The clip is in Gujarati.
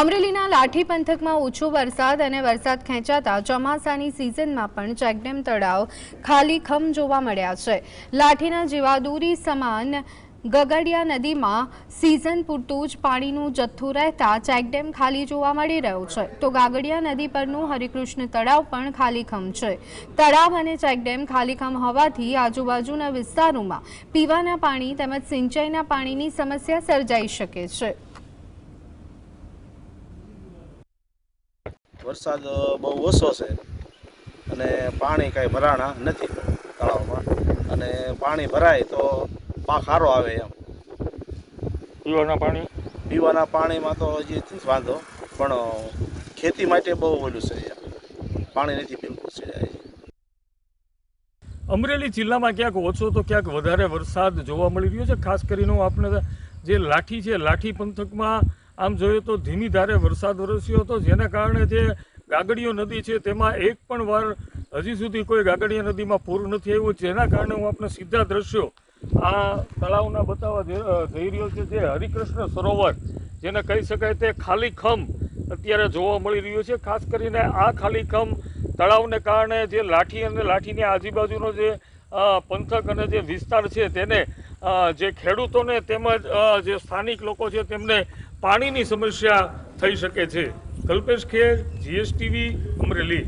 અમરેલીના લાઠી પંથકમાં ઓછો વરસાદ અને વરસાદ ખેંચાતા ચોમાસાની સિઝનમાં પણ ચેકડેમ તળાવ ખાલી ખમ જોવા મળ્યા છે. લાઠીના જીવાદોરી સમાન ગગડિયા નદીમાં સિઝન પૂરતું જ પાણીનું જથ્થું રહેતા ચેકડેમ ખાલી જોવા મળી રહ્યો છે. તો ગાગડિયા નદી પરનું હરિકૃષ્ણ તળાવ પણ ખાલીખમ છે. તળાવ અને ચેકડેમ ખાલીખમ હોવાથી આજુબાજુના વિસ્તારોમાં પીવાના પાણી તેમજ સિંચાઈના પાણીની સમસ્યા સર્જાઈ શકે છે. વરસાદ બહુ ઓછો છે. અને પાણી કાંઈ ભરાણા નથી તળાવમાં. અને પાણી ભરાય તો પાક સારો આવે એમ. પીવાના પાણી? પીવાના પાણીમાં તો હજી નથી વાંધો પણ ખેતી માટે બહુ ઓલું છે પાણી નથી બિલકુલ છે અમરેલી જિલ્લામાં ક્યાંક ઓછો તો ક્યાંક વધારે વરસાદ જોવા મળી રહ્યો છે. ખાસ કરીને આપણે જે લાઠી છે લાઠી પંથકમાં આમ જોઈએ તો ધીમી ધારે વરસાદ વરસ્યો હતો, જેના કારણે જે ગાગડીયો નદી છે તેમાં એક પણ વાર હજી સુધી કોઈ ગાગડીયા નદીમાં પૂર નથી આવ્યું, જેના કારણે હું આપણે સીધા દ્રશ્યો આ તળાવના બતાવવા જઈ રહ્યો છે જે હરિકૃષ્ણ સરોવર, જેને કહી શકાય તે ખાલી ખમ અત્યારે જોવા મળી રહ્યું છે. ખાસ કરીને આ ખાલી ખમ તળાવને કારણે જે લાઠી અને લાઠીની આજુબાજુનો જે પંથક અને જે વિસ્તાર છે તેને જે ખેડૂતોને તેમજ જે સ્થાનિક લોકો છે તેમને પાણીની સમસ્યા થઈ શકે છે. કલ્પેશ ખેર, જીએસટીવી, અમરેલી.